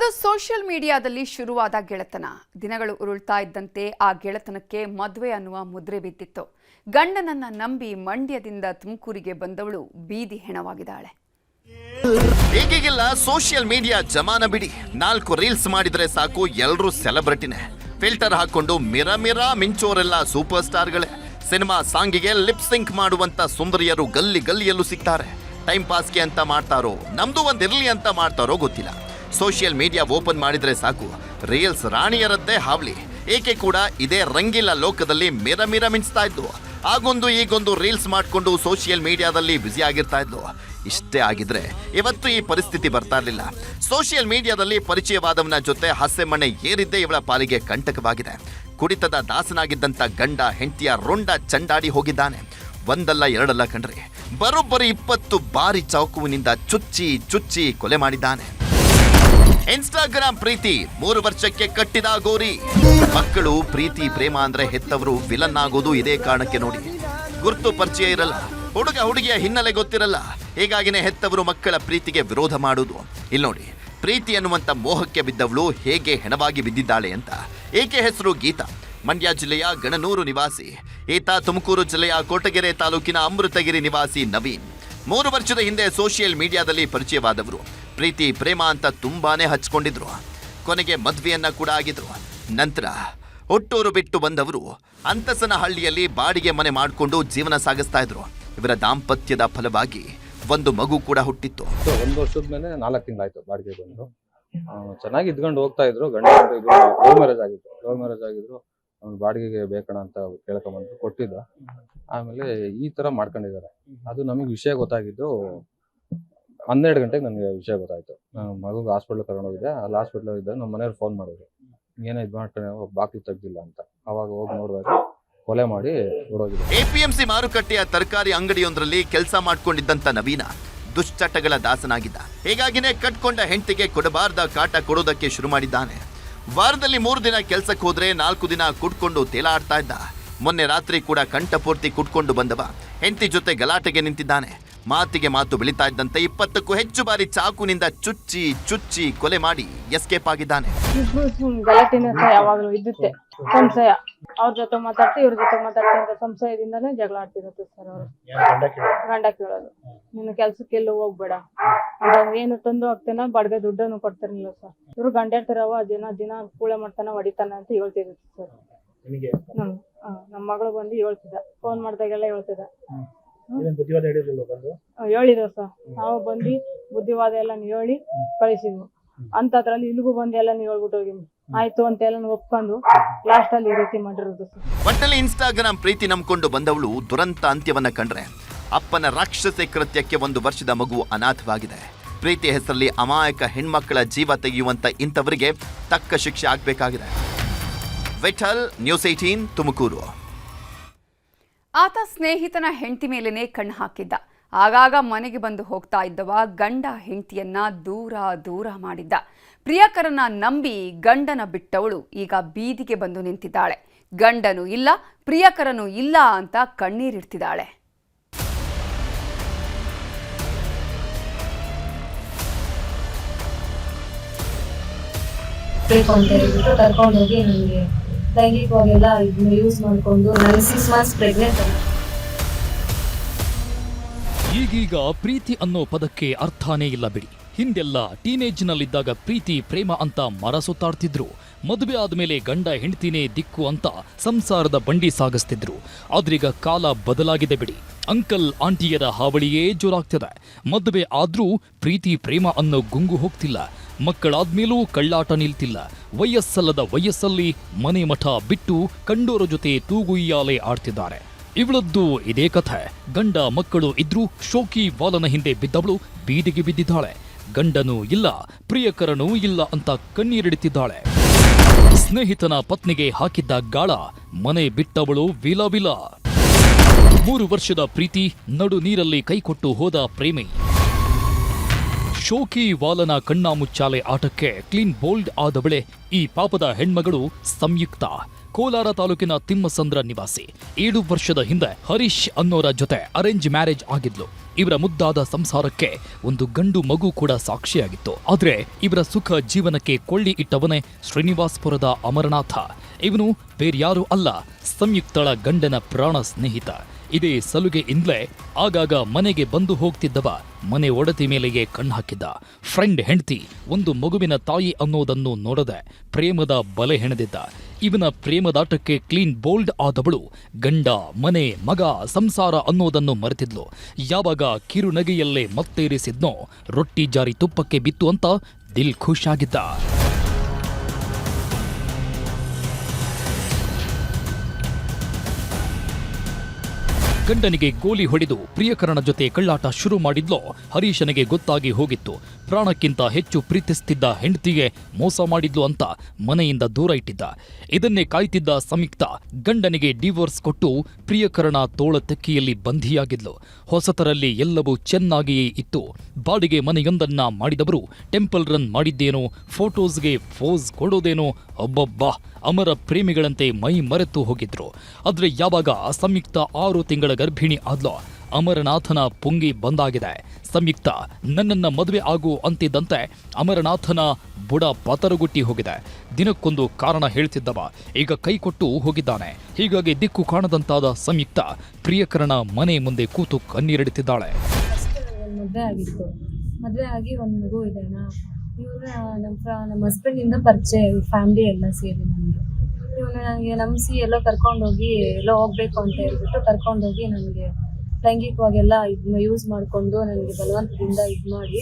ಅದು ಸೋಷಿಯಲ್ ಮೀಡಿಯಾದಲ್ಲಿ ಶುರುವಾದ ಗೆಳೆತನ. ದಿನಗಳು ಉರುಳ್ತಾ ಇದ್ದಂತೆ ಆ ಗೆಳೆತನಕ್ಕೆ ಮದುವೆ ಅನ್ನುವ ಮುದ್ರೆ ಬಿದ್ದಿತ್ತು. ಗಂಡನನ್ನ ನಂಬಿ ಮಂಡ್ಯದಿಂದ ತುಮಕೂರಿಗೆ ಬಂದವಳು ಬೀದಿ ಹೆಣವಾಗಿದ್ದಾಳೆ. ಈಗೀಗೆಲ್ಲ ಸೋಷಿಯಲ್ ಮೀಡಿಯಾ ಜಮಾನ ಬಿಡಿ. ನಾಲ್ಕು ರೀಲ್ಸ್ ಮಾಡಿದ್ರೆ ಸಾಕು ಎಲ್ಲರೂ ಸೆಲೆಬ್ರಿಟಿನೇ. ಫಿಲ್ಟರ್ ಹಾಕೊಂಡು ಮಿರ ಮಿರಾ ಮಿಂಚೋರೆಲ್ಲ ಸೂಪರ್ ಸ್ಟಾರ್ಗಳೇ. ಸಿನಿಮಾ ಸಾಂಗಿಗೆ ಲಿಪ್ ಸಿಂಕ್ ಮಾಡುವಂತ ಸುಂದರಿಯರು ಗಲ್ಲಿ ಗಲ್ಲಿಯಲ್ಲೂ ಸಿಗ್ತಾರೆ. ಟೈಮ್ ಪಾಸ್ಗೆ ಅಂತ ಮಾಡ್ತಾರೋ, ನಮ್ದು ಒಂದಿರಲಿ ಅಂತ ಮಾಡ್ತಾರೋ ಗೊತ್ತಿಲ್ಲ. ಸೋಷಿಯಲ್ ಮೀಡಿಯಾ ಓಪನ್ ಮಾಡಿದರೆ ಸಾಕು. ರೀಲ್ಸ್ ರಾಣಿಯರದ್ದೇ ಹಾವಳಿ ಏಕೆ ಕೂಡ ಇದೇ ರಂಗಿಲ್ಲ ಲೋಕದಲ್ಲಿ ಮಿರ ಮಿರ ಮಿಂಚ್ತಾ ಇದ್ದು. ಆಗೊಂದು ಈಗೊಂದು ರೀಲ್ಸ್ ಮಾಡಿಕೊಂಡು ಸೋಷಿಯಲ್ ಮೀಡಿಯಾದಲ್ಲಿ ಬ್ಯುಸಿ ಆಗಿರ್ತಾ ಇದ್ಲು ಇಷ್ಟೇ ಆಗಿದ್ರೆ ಇವತ್ತು ಈ ಪರಿಸ್ಥಿತಿ ಬರ್ತಾ ಇರಲಿಲ್ಲ. ಸೋಷಿಯಲ್ ಮೀಡಿಯಾದಲ್ಲಿ ಪರಿಚಯವಾದವನ ಜೊತೆ ಹಸೆಮಣೆ ಏರಿದ್ದೇ ಇವಳ ಪಾಲಿಗೆ ಕಂಟಕವಾಗಿದೆ. ಕುಡಿತದ ದಾಸನಾಗಿದ್ದಂಥ ಗಂಡ, ಹೆಂಡತಿಯ ರೊಂಡ ಚಂಡಾಡಿ ಹೋಗಿದ್ದಾನೆ. ಒಂದಲ್ಲ ಎರಡಲ್ಲ ಕಣ್ರಿ. ಬರೋಬ್ಬರಿ ಇಪ್ಪತ್ತು ಬಾರಿ ಚೌಕುವಿನಿಂದ ಚುಚ್ಚಿ ಚುಚ್ಚಿ ಕೊಲೆ ಮಾಡಿದ್ದಾನೆ. ಇನ್ಸ್ಟಾಗ್ರಾಮ್ ಪ್ರೀತಿ ಮೂರು ವರ್ಷಕ್ಕೆ ಕಟ್ಟಿದ ಗೋರಿ. ಮಕ್ಕಳು ಪ್ರೀತಿ, ಪ್ರೇಮ ಅಂದ್ರೆ ಹೆತ್ತವರು ವಿಲನ್ ಆಗೋದು ಇದೇ ಕಾರಣಕ್ಕೆ ನೋಡಿ. ಗುರುತು ಪರಿಚಯ ಇರಲ್ಲ, ಹುಡುಗ ಹುಡುಗಿಯ ಹಿನ್ನೆಲೆ ಗೊತ್ತಿರಲ್ಲ. ಹೀಗಾಗಿನೇ ಹೆತ್ತವರು ಮಕ್ಕಳ ಪ್ರೀತಿಗೆ ವಿರೋಧ ಮಾಡುವುದು ಇಲ್ಲಿ ನೋಡಿ, ಪ್ರೀತಿ ಅನ್ನುವಂತ ಮೋಹಕ್ಕೆ ಬಿದ್ದವಳು ಹೇಗೆ ಹೆಣವಾಗಿ ಬಿದ್ದಿದ್ದಾಳೆ ಅಂತ. ಏಕೆ ಹೆಸರು ಗೀತಾ? ಮಂಡ್ಯ ಜಿಲ್ಲೆಯ ಗಣನೂರು ನಿವಾಸಿ. ಈತ ತುಮಕೂರು ಜಿಲ್ಲೆಯ ಕೋಟಗೆರೆ ತಾಲೂಕಿನ ಅಮೃತಗಿರಿ ನಿವಾಸಿ ನವೀನ್. ಮೂರು ವರ್ಷದ ಹಿಂದೆ ಸೋಷಿಯಲ್ ಮೀಡಿಯಾದಲ್ಲಿ ಪರಿಚಯವಾದವರು. ಪ್ರೀತಿ, ಪ್ರೇಮ ಅಂತ ತುಂಬಾನೇ ಹಚ್ಕೊಂಡಿದ್ರು. ಕೊನೆಗೆ ಮದ್ವೆಯನ್ನ ಕೂಡ ಆಗಿದ್ರು. ನಂತರ ಹುಟ್ಟೂರು ಬಿಟ್ಟು ಬಂದವರು ಅಂತಸನ ಹಳ್ಳಿಯಲ್ಲಿ ಬಾಡಿಗೆ ಮನೆ ಮಾಡಿಕೊಂಡು ಜೀವನ ಸಾಗಿಸ್ತಾ ಇದ್ರು. ಇವರ ದಾಂಪತ್ಯದ ಫಲವಾಗಿ ಒಂದು ಮಗು ಕೂಡ ಹುಟ್ಟಿತ್ತು. ಒಂದು ವರ್ಷದ ಮೇಲೆ ನಾಲ್ಕು ತಿಂಗಳಾಯ್ತು ಬಾಡಿಗೆ ಬಂದು. ಚೆನ್ನಾಗಿ ಇದ್ಕೊಂಡು ಹೋಗ್ತಾ ಇದ್ರು. ಗಂಡ ಆಗಿತ್ತು. ಲವ್ ಮ್ಯಾರೇಜ್ ಆಗಿದ್ರು, ಅವ್ನು ಬಾಡಿಗೆಗೆ ಬೇಕಣ ಅಂತ ಕೇಳ್ಕೊಂಬಂದು ಕೊಟ್ಟಿದ್ದ. ಆಮೇಲೆ ಈ ತರ ಮಾಡ್ಕೊಂಡಿದ್ದಾರೆ. ಅದು ನಮಗೆ ವಿಷಯ ಗೊತ್ತಾಗಿದ್ದು ಹನ್ನೆರಡು ಗಂಟೆಗೆ ನನಗೆ ವಿಷಯ ಗೊತ್ತಾಯ್ತು. ಮಗುಗೆ ಹಾಸ್ಪಿಟ್ಲ್ ಕರ್ಕೊಂಡೋಗಿದ್ದೆ. ಅಲ್ಲಿ ಹಾಸ್ಪಿಟ್ಲ್ ಇದ್ದಾಗ ನಮ್ಮ ಮನೆಯವ್ರು ಫೋನ್ ಮಾಡಿದ್ರು. ಏನೋ ಇದು ಮಾಡ್ಕೊಂಡು ಬಾಕಿ ತೆಗ್ದಿಲ್ಲ ಅಂತ. ಅವಾಗ ಹೋಗಿ ನೋಡಿದಾಗ ಕೊಲೆ ಮಾಡಿ ಓಡೋಗಿದೆ ಎಪಿಎಂಸಿ ಮಾರುಕಟ್ಟೆಯ ತರಕಾರಿ ಅಂಗಡಿಯೊಂದರಲ್ಲಿ ಕೆಲಸ ಮಾಡ್ಕೊಂಡಿದ್ದಂತ ನವೀನ ದುಶ್ಚಟಗಳ ದಾಸನಾಗಿದ್ದ. ಹೀಗಾಗಿನೇ ಕಟ್ಕೊಂಡ ಹೆಂಡತಿಗೆ ಕೊಡಬಾರ್ದ ಕಾಟ ಕೊಡೋದಕ್ಕೆ ಶುರು ಮಾಡಿದ್ದಾನೆ. ವಾರದಲ್ಲಿ ಮೂರು ದಿನ ಕೆಲಸಕ್ಕೆ ಹೋದ್ರೆ ನಾಲ್ಕು ದಿನ ಕುಟ್ಕೊಂಡು ತೇಲಾಡ್ತಾ ಇದ್ದ. ಮೊನ್ನೆ ರಾತ್ರಿ ಕೂಡ ಕಂಠಪೂರ್ತಿ ಕುಟ್ಕೊಂಡು ಬಂದವ. ಹೆಂಡತಿ ಜೊತೆ ಗಲಾಟೆಗೆ ನಿಂತಿದ್ದಾನೆ. ಮಾತಿಗೆ ಮಾತು ಬೆಳೀತಾ ಇದ್ದಂತೆ ಇಪ್ಪತ್ತಕ್ಕೂ ಹೆಚ್ಚು ಬಾರಿ ಚಾಕುನಿಂದ ಚುಚ್ಚಿ ಚುಚ್ಚಿ ಕೊಲೆ ಮಾಡಿ ಎಸ್ಕೇಪ್ ಆಗಿದ್ದಾನೆ. ಇಬ್ರು ಸುಮ್ ಗಲಾಟೆನೇ ಸಹ ಯಾವಾಗ್ಲೂ ಇದ್ದುತ್ತೆ. ಸಂಶಯ. ಅವ್ರ ಜೊತೆ ಮಾತಾಡ್ತಿ ಇವ್ರ ಜೊತೆ ಮಾತಾಡ್ತಿ ಅಂತ ಸಂಶಯದಿಂದಾನೇ ಜಗಳ ಆಡ್ತಿರುತ್ತೆ ಸರ್ ಅವರು. ಗಂಡ ಕೇಳೋದು? ನಿನ್ನ ಕೆಲ್ಸಕ್ಕೆ ಎಲ್ಲೂ ಹೋಗ್ಬೇಡ. ಏನು ತಂದು ಹಾಕ್ತೇನ ಬಡ್ಗೆ ದುಡ್ಡನ್ನು ಕೊಡ್ತಿರ್ಲಿಲ್ಲ ಸರ್. ಇವ್ರು ಗಂಡ ಇರ್ತಾರವ ದಿನ ದಿನ ಕೂಳೆ ಮಾಡ್ತಾನ ಹೊಡಿತಾನ ಅಂತ ಹೇಳ್ತಿರುತ್ತೆ ಸರ್. ನಮ್ ಆ, ನಮ್ಮ ಮಗಳು ಬಂದು ಹೇಳ್ತಿದ್ದ. ಫೋನ್ ಮಾಡ್ದಾಗೆಲ್ಲ ಹೇಳ್ತಿದ್ದ. ಬುದ್ಧಿವಾದ ಹೇಳಿರ್ಲಿಲ್ಲ ಬಂದು? ಹೇಳಿದ ಸರ್. ನಾವು ಬಂದು ಬುದ್ಧಿವಾದ ಎಲ್ಲ ಹೇಳಿ ಕಳಿಸಿದ್ವು. ಅಂತದ್ರಲ್ಲಿ ಇಲ್ಲಿಗೂ ಬಂದು ಎಲ್ಲ ಹೇಳ್ಬಿಟ್ಟು ಹೋಗಿದ್ವಿ ಆಯ್ತು ಅಂತ ಎಲ್ಲ ಒಪ್ಕೊಂಡು ಲಾಸ್ಟ್ ಅಲ್ಲಿ ಈ ರೀತಿ ಮಾಡಿರೋದು ಸರ್. ಒಟ್ಟಲ್ಲಿ ಇನ್ಸ್ಟಾಗ್ರಾಮ್ ಪ್ರೀತಿ ನಂಬ್ಕೊಂಡು ಬಂದವಳು ದುರಂತ ಅಂತ್ಯವನ್ನ ಕಂಡ್ರೆ ಅಪ್ಪನ ರಾಕ್ಷಸ ಕೃತ್ಯಕ್ಕೆ ಒಂದು ವರ್ಷದ ಮಗು ಅನಾಥವಾಗಿದೆ. ಪ್ರೀತಿ ಹೆಸರಲ್ಲಿ ಅಮಾಯಕ ಹೆಣ್ಮಕ್ಕಳ ಜೀವ ತೆಗೆಯುವಂತ ಇಂಥವರಿಗೆ ತಕ್ಕ ಶಿಕ್ಷೆ ಆಗಬೇಕಾಗಿದೆ. Vittal news eighteen Tumakuru. ಆತ ಸ್ನೇಹಿತನ ಹೆಂಡತಿ ಮೇಲೇನೆ ಕಣ್ಣು ಹಾಕಿದ್ದ. ಆಗಾಗ ಮನೆಗೆ ಬಂದು ಹೋಗ್ತಾ ಇದ್ದವ ಗಂಡ ಹೆಂಡತಿಯನ್ನ ದೂರ ದೂರ ಮಾಡಿದ್ದ. ಪ್ರಿಯಕರನ ನಂಬಿ ಗಂಡನ ಬಿಟ್ಟವಳು ಈಗ ಬೀದಿಗೆ ಬಂದು ನಿಂತಿದ್ದಾಳೆ. ಗಂಡನು ಇಲ್ಲ, ಪ್ರಿಯಕರನು ಇಲ್ಲ ಅಂತ ಕಣ್ಣೀರಿಡ್ತಿದ್ದಾಳೆ. ಕರ್ಕೊಂಡೋಗಿ ನನಗೆ ಲೈಂಗಿಕವಾಗೆಲ್ಲ ಇದನ್ನ ಯೂಸ್ ಮಾಡಿಕೊಂಡು ನಾನು ಸಿಕ್ಸ್ ಮಂತ್ಸ್ ಪ್ರೆಗ್ನೆಂಟ್ ಈಗೀಗ ಪ್ರೀತಿ ಅನ್ನೋ ಪದಕ್ಕೆ ಅರ್ಥನೇ ಇಲ್ಲ ಬಿಡಿ. ಹಿಂದೆಲ್ಲ ಟೀನೇಜ್ನಲ್ಲಿದ್ದಾಗ ಪ್ರೀತಿ, ಪ್ರೇಮ ಅಂತ ಮರ ಸುತ್ತಾಡ್ತಿದ್ರು ಮದುವೆ ಆದಮೇಲೆ ಗಂಡ, ಹೆಂಡತಿನೇ ದಿಕ್ಕು ಅಂತ ಸಂಸಾರದ ಬಂಡಿ ಸಾಗಿಸ್ತಿದ್ರು. ಆದ್ರೀಗ ಕಾಲ ಬದಲಾಗಿದೆ ಬಿಡಿ. ಅಂಕಲ್, ಆಂಟಿಯರ ಹಾವಳಿಯೇ ಜೋರಾಗ್ತಿದೆ. ಮದುವೆ ಆದ್ರೂ ಪ್ರೀತಿ, ಪ್ರೇಮ ಅನ್ನೋ ಗುಂಗು ಹೋಗ್ತಿಲ್ಲ. ಮಕ್ಕಳಾದ್ಮೇಲೂ ಕಳ್ಳಾಟ ನಿಲ್ತಿಲ್ಲ. ವಯಸ್ಸಲ್ಲದ ವಯಸ್ಸಲ್ಲಿ ಮನೆ ಮಠ ಬಿಟ್ಟು ಕಂಡೋರ ಜೊತೆ ತೂಗುಯ್ಯಾಲೆ ಆಡ್ತಿದ್ದಾರೆ. ಇವಳದ್ದು ಇದೇ ಕಥೆ. ಗಂಡ ಮಕ್ಕಳು ಇದ್ರೂ ಶೋಕಿ ವಾಲನ ಹಿಂದೆ ಬಿದ್ದವಳು ಬೀದಿಗೆ ಬಿದ್ದಿದ್ದಾಳೆ. ಗಂಡನೂ ಇಲ್ಲ, ಪ್ರಿಯಕರನೂ ಇಲ್ಲ ಅಂತ ಕಣ್ಣೀರಿಡುತ್ತಿದ್ದಾಳೆ. ಸ್ನೇಹಿತನ ಪತ್ನಿಗೆ ಹಾಕಿದ್ದ ಗಾಳ, ಮನೆ ಬಿಟ್ಟವಳು ವಿಲ ವಿಲ. ಮೂರು ವರ್ಷದ ಪ್ರೀತಿ, ನಡು ನೀರಲ್ಲಿ ಕೈಕೊಟ್ಟು ಹೋದ ಪ್ರೇಮಿ. ಶೋಕಿ ವಾಲನ ಕಣ್ಣಾಮುಚ್ಚಾಲೆ ಆಟಕ್ಕೆ ಕ್ಲೀನ್ ಬೋಲ್ಡ್ ಆದವಳೆ ಈ ಪಾಪದ ಹೆಣ್ಮಗಳು ಸಂಯುಕ್ತ. ಕೋಲಾರ ತಾಲೂಕಿನ ತಿಮ್ಮಸಂದ್ರ ನಿವಾಸಿ. ಏಳು ವರ್ಷದ ಹಿಂದೆ ಹರೀಶ್ ಅನ್ನೋರ ಜೊತೆ ಅರೇಂಜ್ ಮ್ಯಾರೇಜ್ ಆಗಿದ್ಲು. ಇವರ ಮುದ್ದಾದ ಸಂಸಾರಕ್ಕೆ ಒಂದು ಗಂಡು ಮಗು ಕೂಡ ಸಾಕ್ಷಿಯಾಗಿತ್ತು. ಆದರೆ ಇವರ ಸುಖ ಜೀವನಕ್ಕೆ ಕೊಳ್ಳಿ ಇಟ್ಟವನೇ ಶ್ರೀನಿವಾಸ್ಪುರದ ಅಮರನಾಥ. ಇವನು ಬೇರ್ಯಾರೂ ಅಲ್ಲ, ಸಂಯುಕ್ತಳ ಗಂಡನ ಪ್ರಾಣ ಸ್ನೇಹಿತ. ಇದೇ ಸಲುಗೆಯಿಂದಲೇ ಆಗಾಗ ಮನೆಗೆ ಬಂದು ಹೋಗ್ತಿದ್ದವ ಮನೆ ಒಡತಿ ಮೇಲೆಯೇ ಕಣ್ಣಾಕಿದ್ದ ಫ್ರೆಂಡ್ ಹೆಂಡತಿ ಒಂದು ಮಗುವಿನ ತಾಯಿ ಅನ್ನೋದನ್ನು ನೋಡದೆ ಪ್ರೇಮದ ಬಲೆ ಹೆಣೆದಿದ್ದ. ಇವನ ಪ್ರೇಮದಾಟಕ್ಕೆ ಕ್ಲೀನ್ ಬೋಲ್ಡ್ ಆದವಳು ಗಂಡ, ಮನೆ, ಮಗ, ಸಂಸಾರ ಅನ್ನೋದನ್ನು ಮರೆತಿದ್ಲು. ಯಾವಾಗ ಕಿರುನಗೆಯಲ್ಲೇ ಮತ್ತೇರಿಸಿದ್ನೋ ರೊಟ್ಟಿ ಜಾರಿ ತುಪ್ಪಕ್ಕೆ ಬಿತ್ತು ಅಂತ ದಿಲ್ ಖುಷಾಗಿದ್ದ ಗಂಡನಿಗೆ ಗೋಲಿ ಹೊಡೆದು ಪ್ರಿಯಕರನ ಜೊತೆ ಕಳ್ಳಾಟ ಶುರು ಮಾಡಿದ್ಲೋ ಹರೀಶನಿಗೆ ಗೊತ್ತಾಗಿ ಹೋಗಿತ್ತು. ಪ್ರಾಣಕ್ಕಿಂತ ಹೆಚ್ಚು ಪ್ರೀತಿಸ್ತಿದ್ದ ಹೆಂಡತಿಗೆ ಮೋಸ ಮಾಡಿದ್ಲು ಅಂತ ಮನೆಯಿಂದ ದೂರ ಇಟ್ಟಿದ್ದ. ಇದನ್ನೇ ಕಾಯ್ತಿದ್ದ ಸಂಯುಕ್ತ ಗಂಡನಿಗೆ ಡಿವೋರ್ಸ್ ಕೊಟ್ಟು ಪ್ರಿಯಕರಣ ತೋಳ ತೆಕ್ಕಿಯಲ್ಲಿ ಬಂಧಿಯಾಗಿದ್ಲು. ಹೊಸತರಲ್ಲಿ ಎಲ್ಲವೂ ಚೆನ್ನಾಗಿಯೇ ಇತ್ತು. ಬಾಡಿಗೆ ಮನೆಯೊಂದನ್ನ ಮಾಡಿದವರು, ಟೆಂಪಲ್ ರನ್ ಮಾಡಿದ್ದೇನೋ, ಫೋಟೋಸ್ಗೆ ಫೋಸ್ ಕೊಡೋದೇನೋ ಒಬ್ಬೊಬ್ಬ ಅಮರ ಪ್ರೇಮಿಗಳಂತೆ ಮೈ ಮರೆತು ಹೋಗಿದ್ರು. ಆದ್ರೆ ಯಾವಾಗ ಸಂಯುಕ್ತ ಆರು ತಿಂಗಳ ಗರ್ಭಿಣಿ ಆದ್ಲೋ ಅಮರನಾಥನ ಪುಂಗಿ ಬಂದಾಗಿದೆ. ಸಂಯುಕ್ತ, ನನ್ನನ್ನ ಮದುವೆ ಆಗು ಅಂತಿದ್ದಂತೆ ಅಮರನಾಥನ ಬುಡ ಪತರುಗುಟ್ಟಿ ಹೋಗಿದೆ. ದಿನಕ್ಕೊಂದು ಕಾರಣ ಹೇಳ್ತಿದ್ದವ, ಈಗ ಕೈ ಕೊಟ್ಟು ಹೋಗಿದ್ದಾನೆ. ಹೀಗಾಗಿ ದಿಕ್ಕು ಕಾಣದಂತಾದ ಸಂಯುಕ್ತ ಪ್ರಿಯಕರಣ ಮನೆ ಮುಂದೆ ಕೂತು ಕಣ್ಣೀರಿಡುತ್ತಿದ್ದಾಳೆ. ಮದುವೆ ಆಗಿತ್ತು. ಮದುವೆ ಆಗಿ ಒಂದು ಮಗು ಇದೆ ನಮ್ಮ ನಮ್ಮ ಹಸ್ಬೆಂಡಿಂದ ಪರಿಚಯ ಫ್ಯಾಮಿಲಿ ಎಲ್ಲ ಸೇರಿ ನನಗೆ ಇವನು ನನಗೆ ನಂಬಿಸಿ ಎಲ್ಲೋ ಕರ್ಕೊಂಡೋಗಿ, ಎಲ್ಲೋ ಹೋಗ್ಬೇಕು ಅಂತ ಹೇಳ್ಬಿಟ್ಟು ಕರ್ಕೊಂಡೋಗಿ ನನಗೆ ಲೈಂಗಿಕವಾಗೆಲ್ಲ ಇದನ್ನ ಯೂಸ್ ಮಾಡಿಕೊಂಡು ನನಗೆ ಬಲವಂತದಿಂದ ಇದು ಮಾಡಿ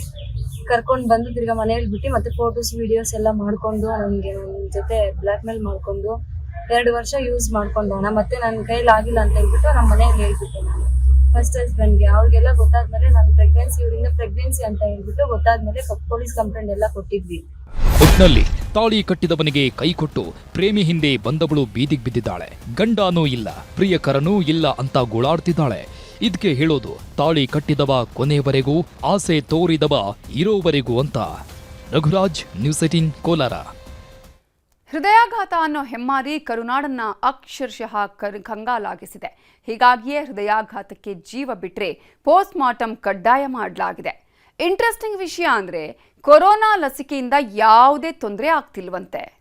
ಕರ್ಕೊಂಡು ಬಂದು ತಿರ್ಗಾ ಮನೆಯಲ್ಲಿ ಬಿಟ್ಟು ಮತ್ತೆ ಫೋಟೋಸ್ ವಿಡಿಯೋಸ್ ಎಲ್ಲ ಮಾಡಿಕೊಂಡು ನನಗೆ ನನ್ನ ಜೊತೆ ಬ್ಲ್ಯಾಕ್ ಮೇಲ್ ಮಾಡಿಕೊಂಡು ಎರಡು ವರ್ಷ ಯೂಸ್ ಮಾಡ್ಕೊಂಡು ಮತ್ತೆ ನನ್ನ ಕೈಲಿ ಆಗಿಲ್ಲ ಅಂತ ಹೇಳ್ಬಿಟ್ಟು ನಮ್ಮ ಮನೆಯಲ್ಲಿ ಹೇಳ್ಬಿಟ್ಟೆ ನಾನು. ಫಸ್ಟ್ ಹಸ್ಬೆಂಡ್ಗೆ ಅವ್ರಿಗೆಲ್ಲ ಗೊತ್ತಾದ್ಮೇಲೆ ನಾನು ಪ್ರೆಗ್ನೆನ್ಸಿ ಇವರಿಂದ ಪ್ರೆಗ್ನೆನ್ಸಿ ಅಂತ ಹೇಳ್ಬಿಟ್ಟು ಗೊತ್ತಾದ್ಮೇಲೆ ಪೊಲೀಸ್ ಕಂಪ್ಲೇಂಟ್ ಎಲ್ಲ ಕೊಟ್ಟಿದ್ವಿ. ಒಟ್ನಲ್ಲಿ ತಾಳಿ ಕಟ್ಟಿದವನಿಗೆ ಕೈ ಕೊಟ್ಟು ಪ್ರೇಮಿ ಹಿಂದೆ ಬಂದವಳು ಬೀದಿಗೆ ಬಿದ್ದಿದ್ದಾಳೆ. ಗಂಡನೂ ಇಲ್ಲ, ಪ್ರಿಯಕರನೂ ಇಲ್ಲ ಅಂತ ಗೋಳಾಡ್ತಿದ್ದಾಳೆ. ಇದಕ್ಕೆ ಹೇಳೋದು, ತಾಳಿ ಕಟ್ಟಿದವ ಕೊನೆಯವರೆಗೂ, ಆಸೆ ತೋರಿದವ ಇರೋವರೆಗೂ ಅಂತ. Raghuraj, news eighteen, Kolar. ಹೃದಯಾಘಾತ ಅನ್ನೋ ಹೆಮ್ಮಾರಿ ಕರುನಾಡನ್ನ ಅಕ್ಷರಶಃ ಕಂಗಾಲಾಗಿಸಿದೆ. ಹೀಗಾಗಿಯೇ ಹೃದಯಾಘಾತಕ್ಕೆ ಜೀವ ಬಿಟ್ಟರೆ ಪೋಸ್ಟ್ ಮಾರ್ಟಮ್ ಕಡ್ಡಾಯ ಮಾಡಲಾಗಿದೆ. ಇಂಟ್ರೆಸ್ಟಿಂಗ್ ವಿಷಯ ಅಂದ್ರೆ ಕೊರೋನಾ ಲಸಿಕೆಯಿಂದ ಯಾವುದೇ ತೊಂದರೆ ಆಗ್ತಿಲ್ವಂತೆ.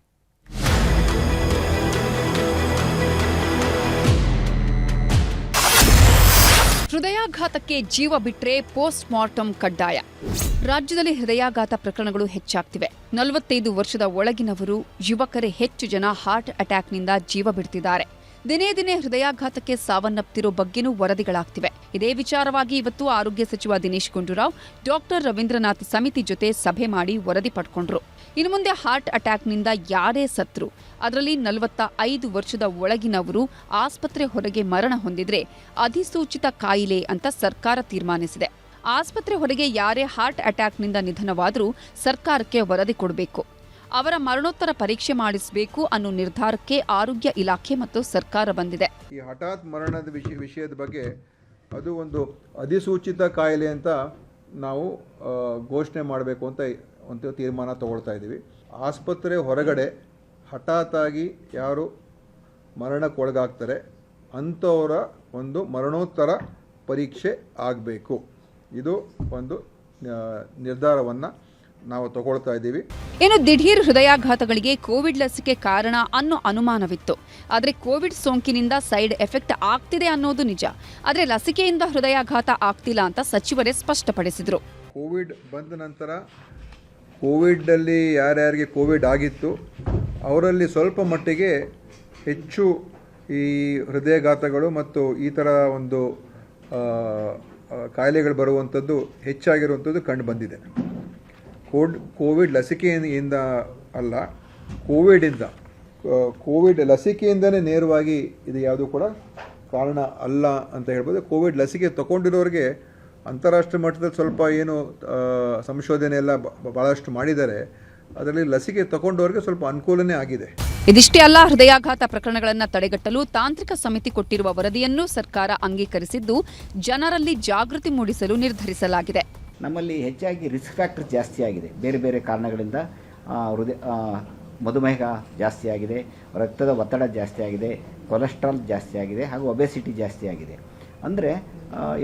ಹೃದಯಾಘಾತಕ್ಕೆ ಜೀವ ಬಿಟ್ರೆ ಪೋಸ್ಟ್ ಮಾರ್ಟಮ್ ಕಡ್ಡಾಯ. ರಾಜ್ಯದಲ್ಲಿ ಹೃದಯಾಘಾತ ಪ್ರಕರಣಗಳು ಹೆಚ್ಚಾಗ್ತಿವೆ. ನಲವತ್ತೈದು ವರ್ಷದ ಒಳಗಿನವರು ಯುವಕರೇ ಹೆಚ್ಚು ಜನ ಹಾರ್ಟ್ ಅಟ್ಯಾಕ್ನಿಂದ ಜೀವ ಬಿಡ್ತಿದ್ದಾರೆ. ದಿನೇ ದಿನೇ ಹೃದಯಾಘಾತಕ್ಕೆ ಸಾವನ್ನಪ್ತಿರೋ ಬಗ್ಗೆನೂ ವರದಿಗಳಾಗ್ತಿವೆ. ಇದೇ ವಿಚಾರವಾಗಿ ಇವತ್ತು ಆರೋಗ್ಯ ಸಚಿವ ದಿನೇಶ್ ಗುಂಡೂರಾವ್, ಡಾಕ್ಟರ್ ರವೀಂದ್ರನಾಥ್ ಸಮಿತಿ ಜೊತೆ ಸಭೆ ಮಾಡಿ ವರದಿ ಪಡ್ಕೊಂಡ್ರು. ಇನ್ನು ಮುಂದೆ ಹಾರ್ಟ್ ಅಟ್ಯಾಕ್ನಿಂದ ಯಾರೇ ಸತ್ರು. ಅದರಲ್ಲಿ ನಲವತ್ತ ಐದು ವರ್ಷದ ಒಳಗಿನವರು ಆಸ್ಪತ್ರೆ ಹೊರಗೆ ಮರಣ ಹೊಂದಿದ್ರೆ ಅಧಿಸೂಚಿತ ಕಾಯಿಲೆ ಅಂತ ಸರ್ಕಾರ ತೀರ್ಮಾನಿಸಿದೆ. ಆಸ್ಪತ್ರೆ ಹೊರಗೆ ಯಾರೇ ಹಾರ್ಟ್ ಅಟ್ಯಾಕ್ನಿಂದ ನಿಧನವಾದರೂ ಸರ್ಕಾರಕ್ಕೆ ವರದಿ ಕೊಡಬೇಕು. ಅವರ ಮರಣೋತ್ತರ ಪರೀಕ್ಷೆ ಮಾಡಿಸಬೇಕು ಅನ್ನೋ ನಿರ್ಧಾರಕ್ಕೆ ಆರೋಗ್ಯ ಇಲಾಖೆ ಮತ್ತು ಸರ್ಕಾರ ಬಂದಿದೆ. ಈ ಹಠಾತ್ ಮರಣದ ವಿಷಯ ವಿಷಯದ ಬಗ್ಗೆ ಅದು ಒಂದು ಅಧಿಸೂಚಿತ ಕಾಯಿಲೆ ಅಂತ ನಾವು ಘೋಷಣೆ ಮಾಡಬೇಕು ಅಂತ ಒಂದು ತೀರ್ಮಾನ ತಗೊಳ್ತಾ ಇದ್ದೀವಿ. ಆಸ್ಪತ್ರೆ ಹೊರಗಡೆ ಹಠಾತ್ತಾಗಿ ಯಾರು ಮರಣಕ್ಕೊಳಗಾಗ್ತಾರೆ ಅಂಥವರ ಒಂದು ಮರಣೋತ್ತರ ಪರೀಕ್ಷೆ ಆಗಬೇಕು. ಇದು ಒಂದು ನಿರ್ಧಾರವನ್ನು ನಾವು ತಗೊಳ್ತಾ ಇದ್ದೀವಿ. ಇನ್ನು ದಿಢೀರ್ ಹೃದಯಾಘಾತಗಳಿಗೆ ಕೋವಿಡ್ ಲಸಿಕೆ ಕಾರಣ ಅನ್ನೋ ಅನುಮಾನವಿತ್ತು. ಆದರೆ ಕೋವಿಡ್ ಸೋಂಕಿನಿಂದ ಸೈಡ್ ಎಫೆಕ್ಟ್ ಆಗ್ತಿದೆ ಅನ್ನೋದು ನಿಜ. ಆದರೆ ಲಸಿಕೆಯಿಂದ ಹೃದಯಾಘಾತ ಆಗ್ತಿಲ್ಲ ಅಂತ ಸಚಿವರೇ ಸ್ಪಷ್ಟಪಡಿಸಿದರು. ಕೋವಿಡ್ ಬಂದ ನಂತರ ಕೋವಿಡಲ್ಲಿ ಯಾರ್ಯಾರಿಗೆ ಕೋವಿಡ್ ಆಗಿತ್ತು, ಅವರಲ್ಲಿ ಸ್ವಲ್ಪ ಮಟ್ಟಿಗೆ ಹೆಚ್ಚು ಈ ಹೃದಯಘಾತಗಳು ಮತ್ತು ಈ ಥರ ಒಂದು ಕಾಯಿಲೆಗಳು ಬರುವಂಥದ್ದು ಹೆಚ್ಚಾಗಿರುವಂಥದ್ದು ಕಂಡು ಬಂದಿದೆ. ಕೋಡ್, ಕೋವಿಡ್ ಲಸಿಕೆಯಿಂದ ಅಲ್ಲ ಕೋವಿಡಿಂದ ಕೋವಿಡ್ ಲಸಿಕೆಯಿಂದನೇ ನೇರವಾಗಿ ಇದು ಯಾವುದು ಕೂಡ ಕಾರಣ ಅಲ್ಲ ಅಂತ ಹೇಳ್ಬೋದು. ಕೋವಿಡ್ ಲಸಿಕೆ ತಗೊಂಡಿರೋರಿಗೆ ಅಂತಾರಾಷ್ಟ್ರೀಯ ಮಟ್ಟದಲ್ಲಿ ಸ್ವಲ್ಪ ಏನು ಸಂಶೋಧನೆ ಎಲ್ಲ ಬ- ಭಾಳಷ್ಟು ಮಾಡಿದ್ದಾರೆ ಅದರಲ್ಲಿ ಲಸಿಕೆ ತಗೊಂಡವ್ರಿಗೆ ಸ್ವಲ್ಪ ಅನುಕೂಲನೇ ಆಗಿದೆ. ಇದಿಷ್ಟೇ ಅಲ್ಲ ಹೃದಯಾಘಾತ ಪ್ರಕರಣಗಳನ್ನು ತಡೆಗಟ್ಟಲು ತಾಂತ್ರಿಕ ಸಮಿತಿ ಕೊಟ್ಟಿರುವ ವರದಿಯನ್ನು ಸರ್ಕಾರ ಅಂಗೀಕರಿಸಿದ್ದು ಜನರಲ್ಲಿ ಜಾಗೃತಿ ಮೂಡಿಸಲು ನಿರ್ಧರಿಸಲಾಗಿದೆ. ನಮ್ಮಲ್ಲಿ ಹೆಚ್ಚಾಗಿ ರಿಸ್ಕ್ ಫ್ಯಾಕ್ಟರ್ ಜಾಸ್ತಿ ಆಗಿದೆ. ಬೇರೆ ಬೇರೆ ಕಾರಣಗಳಿಂದ ಹೃದಯ ಮಧುಮೇಹ ಜಾಸ್ತಿ ಆಗಿದೆ ರಕ್ತದ ಒತ್ತಡ ಜಾಸ್ತಿ ಆಗಿದೆ ಕೊಲೆಸ್ಟ್ರಾಲ್ ಜಾಸ್ತಿ ಆಗಿದೆ ಹಾಗೂ ಒಬೆಸಿಟಿ ಜಾಸ್ತಿ ಆಗಿದೆ. ಅಂದರೆ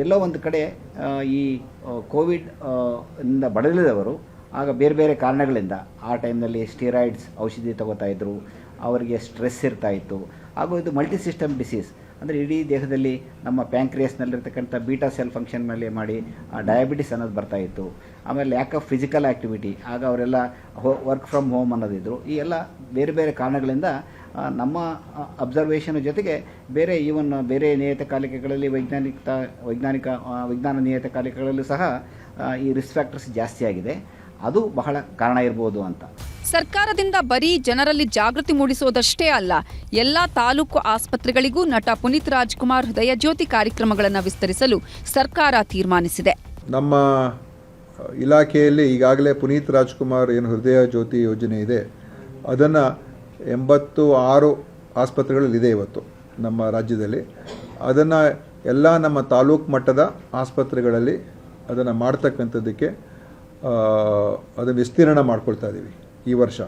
ಎಲ್ಲೋ ಒಂದು ಕಡೆ ಈ ಕೋವಿಡ್ ಇಂದ ಬಳಲಿದವರು, ಆಗ ಬೇರೆ ಬೇರೆ ಕಾರಣಗಳಿಂದ ಆ ಟೈಮ್ನಲ್ಲಿ ಸ್ಟೀರಾಯ್ಡ್ಸ್ ಔಷಧಿ ತಗೋತಾ ಇದ್ದರು ಅವರಿಗೆ ಸ್ಟ್ರೆಸ್ ಇರ್ತಾ ಇತ್ತು. ಹಾಗೂ ಇದು ಮಲ್ಟಿ ಸಿಸ್ಟಮ್ ಡಿಸೀಸ್. ಅಂದರೆ ಇಡೀ ದೇಹದಲ್ಲಿ ನಮ್ಮ ಪ್ಯಾಂಕ್ರಿಯಸ್ನಲ್ಲಿರ್ತಕ್ಕಂಥ ಬೀಟಾ ಸೆಲ್ ಫಂಕ್ಷನ್ ಮೇಲೆ ಮಾಡಿ ಡಯಾಬಿಟಿಸ್ ಅನ್ನೋದು ಬರ್ತಾ ಇತ್ತು. ಆಮೇಲೆ ಲ್ಯಾಕ್ ಆಫ್ ಫಿಸಿಕಲ್ ಆ್ಯಕ್ಟಿವಿಟಿ ಆಗ ಅವರೆಲ್ಲ ಹೋ ವರ್ಕ್ ಫ್ರಮ್ ಹೋಮ್ ಅನ್ನೋದಿದ್ರು. ಈ ಎಲ್ಲ ಬೇರೆ ಬೇರೆ ಕಾರಣಗಳಿಂದ ನಮ್ಮ ಅಬ್ಸರ್ವೇಷನ್ ಜೊತೆಗೆ ಬೇರೆ ಈವನ್ ಬೇರೆ ನಿಯತಕಾಲಿಕೆಗಳಲ್ಲಿ ವೈಜ್ಞಾನಿಕ ವೈಜ್ಞಾನಿಕ ವಿಜ್ಞಾನ ನಿಯತಕಾಲಿಕೆಗಳಲ್ಲೂ ಸಹ ಈ ರಿಸ್ಕ್ ಫ್ಯಾಕ್ಟರ್ಸ್ ಜಾಸ್ತಿ ಆಗಿದೆ. ಅದು ಬಹಳ ಕಾರಣ ಇರ್ಬೋದು ಅಂತ. ಸರ್ಕಾರದಿಂದ ಬರೀ ಜನರಲ್ಲಿ ಜಾಗೃತಿ ಮೂಡಿಸುವುದಷ್ಟೇ ಅಲ್ಲ ಎಲ್ಲಾ ತಾಲೂಕು ಆಸ್ಪತ್ರೆಗಳಿಗೂ ನಟ ಪುನೀತ್ ರಾಜ್ಕುಮಾರ್ ಹೃದಯ ಜ್ಯೋತಿ ಕಾರ್ಯಕ್ರಮಗಳನ್ನು ವಿಸ್ತರಿಸಲು ಸರ್ಕಾರ ತೀರ್ಮಾನಿಸಿದೆ. ನಮ್ಮ ಇಲಾಖೆಯಲ್ಲಿ ಈಗಾಗಲೇ ಪುನೀತ್ ರಾಜ್ಕುಮಾರ್ ಏನು ಹೃದಯ ಜ್ಯೋತಿ ಯೋಜನೆ ಇದೆ ಅದನ್ನು ಎಂಬತ್ತು ಆರು ಆಸ್ಪತ್ರೆಗಳಲ್ಲಿದೆ ಇವತ್ತು ನಮ್ಮ ರಾಜ್ಯದಲ್ಲಿ. ಅದನ್ನು ಎಲ್ಲ ನಮ್ಮ ತಾಲೂಕು ಮಟ್ಟದ ಆಸ್ಪತ್ರೆಗಳಲ್ಲಿ ಅದನ್ನು ಮಾಡ್ತಕ್ಕಂಥದ್ದಕ್ಕೆ ಅದನ್ನು ವಿಸ್ತೀರ್ಣ ಮಾಡ್ಕೊಳ್ತಾ ಇದ್ದೀವಿ ಈ ವರ್ಷ.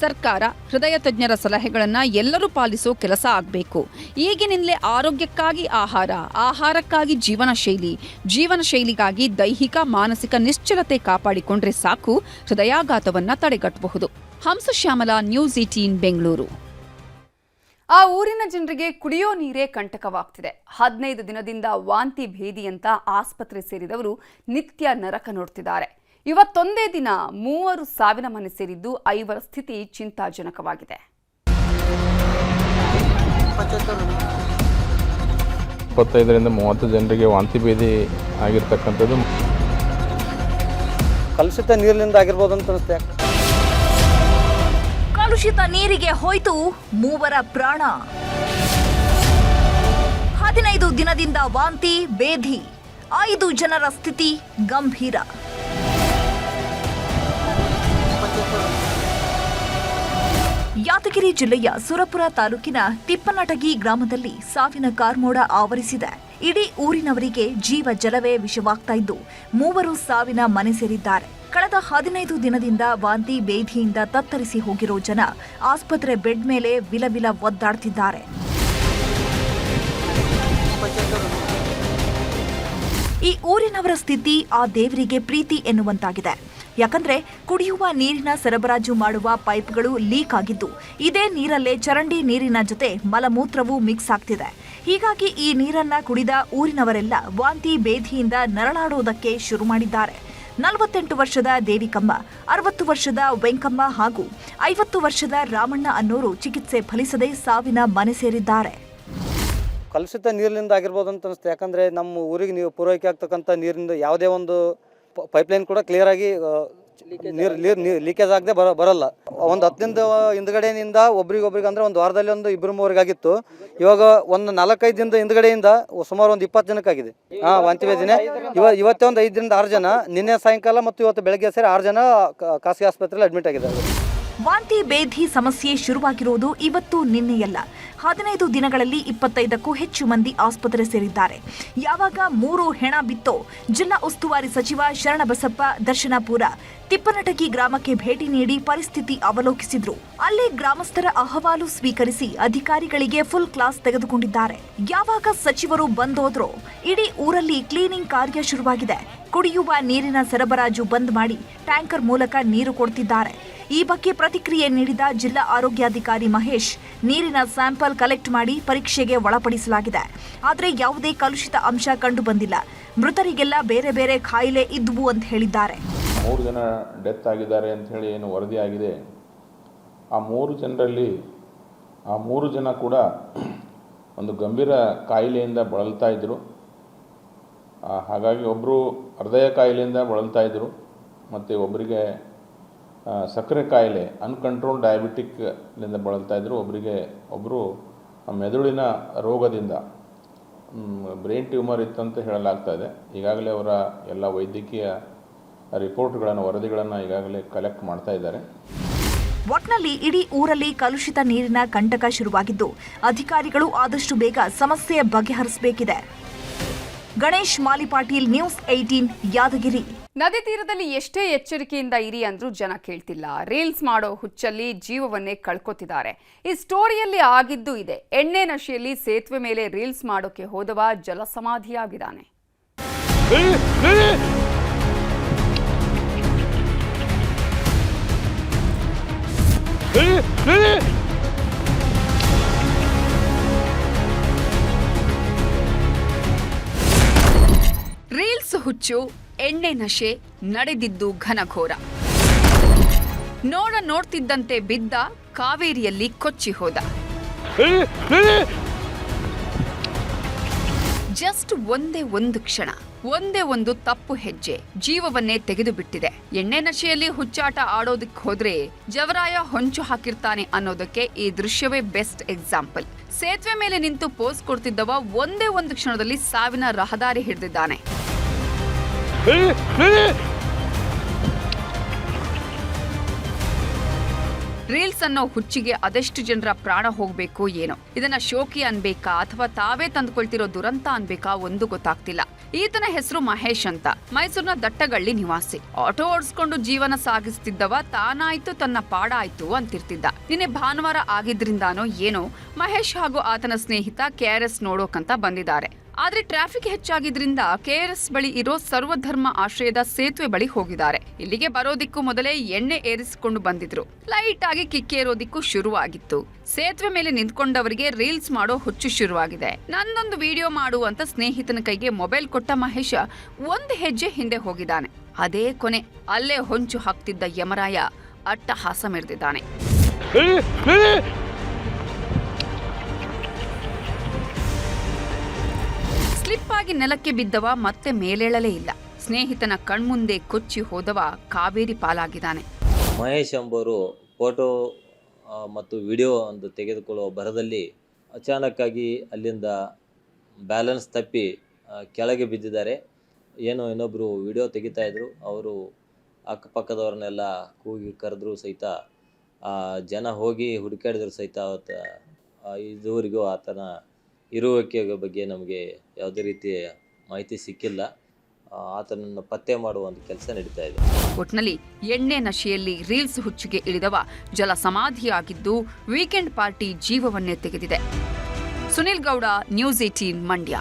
ಸರ್ಕಾರ ಹೃದಯ ತಜ್ಞರ ಸಲಹೆಗಳನ್ನು ಎಲ್ಲರೂ ಪಾಲಿಸೋ ಕೆಲಸ ಆಗಬೇಕು. ಈಗಿನಿಂದಲೇ ಆರೋಗ್ಯಕ್ಕಾಗಿ ಆಹಾರ, ಆಹಾರಕ್ಕಾಗಿ ಜೀವನ ಶೈಲಿ, ಜೀವನ ಶೈಲಿಗಾಗಿ ದೈಹಿಕ, ಮಾನಸಿಕ ನಿಶ್ಚಲತೆ ಕಾಪಾಡಿಕೊಂಡ್ರೆ ಸಾಕು, ಹೃದಯಾಘಾತವನ್ನು ತಡೆಗಟ್ಟಬಹುದು. Hamsashyamala news eighteen Bengaluru. ಆ ಊರಿನ ಜನರಿಗೆ ಕುಡಿಯೋ ನೀರೇ ಕಂಟಕವಾಗ್ತಿದೆ. ಹದಿನೈದು ದಿನದಿಂದ ವಾಂತಿ ಭೇದಿ ಅಂತ ಆಸ್ಪತ್ರೆ ಸೇರಿದವರು ನಿತ್ಯ ನರಕ ನೋಡ್ತಿದ್ದಾರೆ. ಇವತ್ತೊಂದೇ ದಿನ ಮೂವರು ಸಾವಿನ ಮನೆ ಸೇರಿದ್ದು ಐವರ ಸ್ಥಿತಿ ಚಿಂತಾಜನಕವಾಗಿದೆ. ಇಪ್ಪತ್ತೈದರಿಂದ ಮೂವತ್ತು ಜನರಿಗೆ ವಾಂತಿ ಭೇದಿ ಆಗಿರ್ತಕ್ಕಂಥದ್ದು. ಕಲುಷಿತ ನೀರಿನಿಂದ ಆಗಿರ್ಬೋದು ಅಂತ ಅನಿಸುತ್ತೆ ಕಲುಷಿತ ನೀರಿಗೆ ಹೋಯ್ತು ಮೂವರ ಪ್ರಾಣ. ಹದಿನೈದು ದಿನದಿಂದ ವಾಂತಿ, ಬೇಧಿ, ಐದು ಜನರ ಸ್ಥಿತಿ ಗಂಭೀರ. ಯಾದಗಿರಿ ಜಿಲ್ಲೆಯ ಸುರಪುರ ತಾಲೂಕಿನ ತಿಪ್ಪನಟಗಿ ಗ್ರಾಮದಲ್ಲಿ ಸಾವಿನ ಕಾರ್ಮೋಡ ಆವರಿಸಿದೆ. ಇಡೀ ಊರಿನವರಿಗೆ ಜೀವ ಜಲವೇ ವಿಷವಾಗ್ತಾ ಇದ್ದು ಮೂವರು ಸಾವಿನ ಮನೆ ಸೇರಿದ್ದಾರೆ. ಕಳೆದ ಹದಿನೈದು ದಿನದಿಂದ ವಾಂತಿ ಬೇಧಿಯಿಂದ ತತ್ತರಿಸಿ ಹೋಗಿರೋ ಜನ ಆಸ್ಪತ್ರೆ ಬೆಡ್ ಮೇಲೆ ವಿಲವಿಲ ಒದ್ದಾಡ್ತಿದ್ದಾರೆ. ಈ ಊರಿನವರ ಸ್ಥಿತಿ ಆ ದೇವರಿಗೆ ಪ್ರೀತಿ ಎನ್ನುವಂತಾಗಿದೆ. ಯಾಕಂದ್ರೆ ಕುಡಿಯುವ ನೀರಿನ ಸರಬರಾಜು ಮಾಡುವ ಪೈಪ್ಗಳು ಲೀಕ್ ಆಗಿದ್ದು, ಇದೇ ನೀರಲ್ಲೇ ಚರಂಡಿ ನೀರಿನ ಜೊತೆ ಮಲಮೂತ್ರವೂ ಮಿಕ್ಸ್ ಆಗ್ತಿದೆ. ಹೀಗಾಗಿ ಈ ನೀರನ್ನ ಕುಡಿದ ಊರಿನವರೆಲ್ಲ ವಾಂತಿ ಬೇಧಿಯಿಂದ ನರಳಾಡೋದಕ್ಕೆ ಶುರು ಮಾಡಿದ್ದಾರೆ. ನಲವತ್ತೆಂಟು ವರ್ಷದ ದೇವಿಕಮ್ಮ, ಅರವತ್ತು ವರ್ಷದ ವೆಂಕಮ್ಮ ಹಾಗೂ ಐವತ್ತು ವರ್ಷದ ರಾಮಣ್ಣ ಅನ್ನೋರು ಚಿಕಿತ್ಸೆ ಫಲಿಸದೆ ಸಾವಿನ ಮನೆ ಸೇರಿದ್ದಾರೆ. ಕಲುಷಿತ ನೀರಿನಿಂದ ಆಗಿರ್ಬೋದು ಅಂತ ಅನಿಸುತ್ತೆ. ಯಾಕಂದರೆ ನಮ್ಮ ಊರಿಗೆ ನೀವು ಪೂರೈಕೆ ಆಗ್ತಕ್ಕಂಥ ನೀರಿಂದ ಯಾವುದೇ ಒಂದು ಪೈಪ್ಲೈನ್ ಕೂಡ ಕ್ಲಿಯರಾಗಿ ನೀರು ನೀರು ಲೀಕೇಜ್ ಆಗದೆ ಬರ ಬರಲ್ಲ. ಒಂದು ಹತ್ತಿನಿಂದ ಹಿಂದ್ಗಡೆಯಿಂದ ಒಬ್ರಿಗೊಬ್ರಿಗೆ ಅಂದರೆ ಒಂದು ವಾರದಲ್ಲಿ ಒಂದು ಇಬ್ಬರು ಮೂವರಿಗಾಗಿತ್ತು. ಇವಾಗ ಒಂದು ನಾಲ್ಕೈದು ದಿನದ ಹಿಂದ್ಗಡೆಯಿಂದ ಸುಮಾರು ಒಂದು ಇಪ್ಪತ್ತು ಜನಕ್ಕಾಗಿದೆ. ಹಾಂ ವಾಂತಿ ವೇದನೆ. ಇವ ಇವತ್ತೇ ಒಂದು ಐದರಿಂದ ಆರು ಜನ. ನಿನ್ನೆ ಸಾಯಂಕಾಲ ಮತ್ತು ಇವತ್ತು ಬೆಳಗ್ಗೆ ಸೇರಿ ಆರು ಜನ ಖಾಸಗಿ ಆಸ್ಪತ್ರೆಯಲ್ಲಿ ಅಡ್ಮಿಟ್ ಆಗಿದ್ದಾರೆ. ವಾಂತಿ ಬೇಧಿ ಸಮಸ್ಯೆ ಶುರುವಾಗಿರೋದು ಇವತ್ತು ನಿನ್ನೆಯಲ್ಲ. ಹದಿನೈದು ದಿನಗಳಲ್ಲಿ ಇಪ್ಪತ್ತೈದಕ್ಕೂ ಹೆಚ್ಚು ಮಂದಿ ಆಸ್ಪತ್ರೆ ಸೇರಿದ್ದಾರೆ. ಯಾವಾಗ ಮೂರು ಹೆಣ ಬಿತ್ತೋ ಜಿಲ್ಲಾ ಉಸ್ತುವಾರಿ ಸಚಿವ ಶರಣಬಸಪ್ಪ ದರ್ಶನಾಪುರ ತಿಪ್ಪನಟಗಿ ಗ್ರಾಮಕ್ಕೆ ಭೇಟಿ ನೀಡಿ ಪರಿಸ್ಥಿತಿ ಅವಲೋಕಿಸಿದ್ರು. ಅಲ್ಲಿ ಗ್ರಾಮಸ್ಥರ ಅಹವಾಲು ಸ್ವೀಕರಿಸಿ ಅಧಿಕಾರಿಗಳಿಗೆ ಫುಲ್ ಕ್ಲಾಸ್ ತೆಗೆದುಕೊಂಡಿದ್ದಾರೆ. ಯಾವಾಗ ಸಚಿವರು ಬಂದೋದ್ರೋ ಇಡೀ ಊರಲ್ಲಿ ಕ್ಲೀನಿಂಗ್ ಕಾರ್ಯ ಶುರುವಾಗಿದೆ. ಕುಡಿಯುವ ನೀರಿನ ಸರಬರಾಜು ಬಂದ್ ಮಾಡಿ ಟ್ಯಾಂಕರ್ ಮೂಲಕ ನೀರು ಕೊಡ್ತಿದ್ದಾರೆ. ಈ ಬಗ್ಗೆ ಪ್ರತಿಕ್ರಿಯೆ ನೀಡಿದ ಜಿಲ್ಲಾ ಆರೋಗ್ಯಾಧಿಕಾರಿ ಮಹೇಶ್, ನೀರಿನ ಸ್ಯಾಂಪಲ್ ಕಲೆಕ್ಟ್ ಮಾಡಿ ಪರೀಕ್ಷೆಗೆ ಒಳಪಡಿಸಲಾಗಿದೆ. ಆದರೆ ಯಾವುದೇ ಕಲುಷಿತ ಅಂಶ ಕಂಡು ಬಂದಿಲ್ಲ ಮೃತರಿಗೆಲ್ಲ ಬೇರೆ ಬೇರೆ ಕಾಯಿಲೆ ಇದ್ವು ಅಂತ ಹೇಳಿದ್ದಾರೆ. ಮೂರು ಜನ ಡೆತ್ ಆಗಿದ್ದಾರೆ ಅಂತ ಹೇಳಿ ಏನು ವರದಿ ಆಗಿದೆ? ಆ ಮೂರು ಜನರಲ್ಲಿ ಆ ಮೂರು ಜನ ಕೂಡ ಒಂದು ಗಂಭೀರ ಕಾಯಿಲೆಯಿಂದ ಬಳಲ್ತಾ ಇದ್ದರು ಹಾಗಾಗಿ ಒಬ್ಬರು ಹೃದಯ ಕಾಯಿಲೆಯಿಂದ ಬಳಲ್ತಾ ಇದ್ದರು ಮತ್ತು ಒಬ್ಬರಿಗೆ ಸಕ್ಕರೆ ಕಾಯಿಲೆ ಅನ್ಕಂಟ್ರೋಲ್ ಡಯಾಬಿಟಿಕ್ನಿಂದ ಬಳಲ್ತಾ ಇದ್ದರು ಒಬ್ಬರಿಗೆ ಒಬ್ಬರು ಮೆದುಳಿನ ರೋಗದಿಂದ ಬ್ರೈನ್ ಟ್ಯೂಮರ್ ಇತ್ತಂತ ಹೇಳಲಾಗ್ತಾ ಇದೆ. ಈಗಾಗಲೇ ಅವರ ಎಲ್ಲ ವೈದ್ಯಕೀಯ ರಿಪೋರ್ಟ್ಗಳನ್ನು, ವರದಿಗಳನ್ನು ಈಗಾಗಲೇ ಕಲೆಕ್ಟ್ ಮಾಡ್ತಾ ಇದ್ದಾರೆ. ಒಟ್ನಲ್ಲಿ ಇಡೀ ಊರಲ್ಲಿ ಕಲುಷಿತ ನೀರಿನ ಕಂಟಕ ಶುರುವಾಗಿದ್ದು, ಅಧಿಕಾರಿಗಳು ಆದಷ್ಟು ಬೇಗ ಸಮಸ್ಯೆ ಬಗೆಹರಿಸಬೇಕಿದೆ. Ganesh Malipatil news eighteen Yadgiri. ನದಿ ತೀರದಲ್ಲಿ ಎಷ್ಟೇ ಎಚ್ಚರಿಕೆಯಿಂದ ಇರಿ ಅಂದ್ರೂ ಜನ ಕೇಳ್ತಿಲ್ಲ ರೀಲ್ಸ್ ಮಾಡೋ ಹುಚ್ಚಲ್ಲಿ ಜೀವವನ್ನೇ ಕಳ್ಕೊತಿದ್ದಾರೆ ಈ ಸ್ಟೋರಿಯಲ್ಲಿ ಆಗಿದ್ದು ಇದೆ ಎಣ್ಣೆ ನಶೆಯಲ್ಲಿ ಸೇತುವೆ ಮೇಲೆ ರೀಲ್ಸ್ ಮಾಡೋಕೆ ಹೋದವ ಜಲಸಮಾಧಿಯಾಗಿದ್ದಾನೆ ಹುಚ್ಚು, ಎಣ್ಣೆ ನಶೆ, ನಡೆದಿದ್ದು ಘನಘೋರ. ನೋಡ ನೋಡ್ತಿದ್ದಂತೆ ಬಿದ್ದ ಕಾವೇರಿಯಲ್ಲಿ ಕೊಚ್ಚಿ ಹೋದ. ಜಸ್ಟ್ ಒಂದೇ ಒಂದು ಕ್ಷಣ, ಒಂದೇ ಒಂದು ತಪ್ಪು ಹೆಜ್ಜೆ ಜೀವವನ್ನೇ ತೆಗೆದು ಬಿಟ್ಟಿದೆ ಎಣ್ಣೆ ನಶೆಯಲ್ಲಿ ಹುಚ್ಚಾಟ ಆಡೋದಕ್ಕೆ ಹೋದ್ರೆ ಜವರಾಯ ಹೊಂಚು ಹಾಕಿರ್ತಾನೆ ಅನ್ನೋದಕ್ಕೆ ಈ ದೃಶ್ಯವೇ ಬೆಸ್ಟ್ ಎಕ್ಸಾಂಪಲ್. ಸೇತುವೆ ಮೇಲೆ ನಿಂತು ಪೋಸ್ ಕೊಡ್ತಿದ್ದವ ಒಂದೇ ಒಂದು ಕ್ಷಣದಲ್ಲಿ ಸಾವಿನ ರಹದಾರಿ ಹಿಡಿದಿದ್ದಾನೆ. ರೀಲ್ಸ್ ಅನ್ನೋ ಹುಚ್ಚಿಗೆ ಅದೆಷ್ಟು ಜನರ ಪ್ರಾಣ ಹೋಗ್ಬೇಕು ಏನೋ. ಇದನ್ನ ಶೋಕಿ ಅನ್ಬೇಕಾ ಅಥವಾ ತಾವೇ ತಂದುಕೊಳ್ತಿರೋ ದುರಂತ ಅನ್ಬೇಕಾ ಒಂದು ಗೊತ್ತಾಗ್ತಿಲ್ಲ. ಈತನ ಹೆಸರು ಮಹೇಶ್ ಅಂತ. ಮೈಸೂರಿನ ದಟ್ಟಗಳ್ಳಿ ನಿವಾಸಿ. ಆಟೋ ಓಡಿಸ್ಕೊಂಡು ಜೀವನ ಸಾಗಿಸ್ತಿದ್ದವ ತಾನಾಯ್ತು, ತನ್ನ ಪಾಡ ಆಯ್ತು ಅಂತಿರ್ತಿದ್ದ. ನಿನ್ನೆ ಭಾನುವಾರ ಆಗಿದ್ರಿಂದಾನೋ ಏನೋ ಮಹೇಶ್ ಹಾಗೂ ಆತನ ಸ್ನೇಹಿತ ಕೆಆರ್ಎಸ್ ನೋಡೋಕಂತ ಬಂದಿದ್ದಾರೆ. ಆದ್ರೆ ಟ್ರಾಫಿಕ್ ಹೆಚ್ಚಾಗಿದ್ರಿಂದ ಕೆಆರ್ಎಸ್ ಬಳಿ ಇರೋ ಸರ್ವಧರ್ಮ ಆಶ್ರಯದ ಸೇತುವೆ ಬಳಿ ಹೋಗಿದ್ದಾರೆ. ಇಲ್ಲಿಗೆ ಬರೋದಿಕ್ಕೂ ಮೊದಲೇ ಎಣ್ಣೆ ಏರಿಸಿಕೊಂಡು ಬಂದಿದ್ರು. ಲೈಟ್ ಆಗಿ ಕಿಕ್ಕೇರೋದಿಕ್ಕೂ ಶುರುವಾಗಿತ್ತು. ಸೇತುವೆ ಮೇಲೆ ನಿಂತ್ಕೊಂಡವರಿಗೆ ರೀಲ್ಸ್ ಮಾಡೋ ಹುಚ್ಚು ಶುರುವಾಗಿದೆ. ನನ್ನೊಂದು ವಿಡಿಯೋ ಮಾಡುವಂತ ಸ್ನೇಹಿತನ ಕೈಗೆ ಮೊಬೈಲ್ ಕೊಟ್ಟ ಮಹೇಶ ಒಂದು ಹೆಜ್ಜೆ ಹಿಂದೆ ಹೋಗಿದ್ದಾನೆ. ಅದೇ ಕೊನೆ. ಅಲ್ಲೇ ಹೊಂಚು ಹಾಕ್ತಿದ್ದ ಯಮರಾಯ ಅಟ್ಟಹಾಸ ಮೆರೆದಿದ್ದಾನೆ. ಸ್ಲಿಪ್ ಆಗಿ ನೆಲಕ್ಕೆ ಬಿದ್ದವ ಮತ್ತೆ ಮೇಲೇಳಲೇ ಇಲ್ಲ. ಸ್ನೇಹಿತನ ಕಣ್ಮುಂದೆ ಕೊಚ್ಚಿ ಹೋದವ ಕಾವೇರಿ ಪಾಲಾಗಿದ್ದಾನೆ. ಮಹೇಶ್ ಎಂಬವರು ಫೋಟೋ ಮತ್ತು ವಿಡಿಯೋ ಒಂದು ತೆಗೆದುಕೊಳ್ಳುವ ಭರದಲ್ಲಿ ಅಚಾನಕ್ಕಾಗಿ ಅಲ್ಲಿಂದ ಬ್ಯಾಲೆನ್ಸ್ ತಪ್ಪಿ ಕೆಳಗೆ ಬಿದ್ದಿದ್ದಾರೆ. ಏನೋ ಇನ್ನೊಬ್ಬರು ವಿಡಿಯೋ ತೆಗಿತಾ ಇದ್ರು. ಅವರು ಅಕ್ಕಪಕ್ಕದವ್ರನ್ನೆಲ್ಲ ಕೂಗಿ ಕರೆದ್ರು ಸಹಿತ ಜನ ಹೋಗಿ ಹುಡುಕಾಡಿದ್ರು ಸಹಿತ ಅವತ್ತು ಇದುವರೆಗೂ ಆತನ ಇರುವಿಕೆ ಬಗ್ಗೆ ನಮಗೆ ಯಾವುದೇ ರೀತಿಯ ಮಾಹಿತಿ ಸಿಕ್ಕಿಲ್ಲ. ಆತನನ್ನು ಪತ್ತೆ ಮಾಡುವ ಒಂದು ಕೆಲಸ ನಡೀತಾ ಇದೆ. ಒಟ್ನಲ್ಲಿ ಎಣ್ಣೆ ನಶೆಯಲ್ಲಿ ರೀಲ್ಸ್ ಹುಚ್ಚಿಗೆ ಇಳಿದವ ಜಲ ಸಮಾಧಿಯಾಗಿದ್ದು ವೀಕೆಂಡ್ ಪಾರ್ಟಿ ಜೀವವನ್ನೇ ತೆಗೆದಿದೆ. Sunil Gowda, news eighteen Mandya.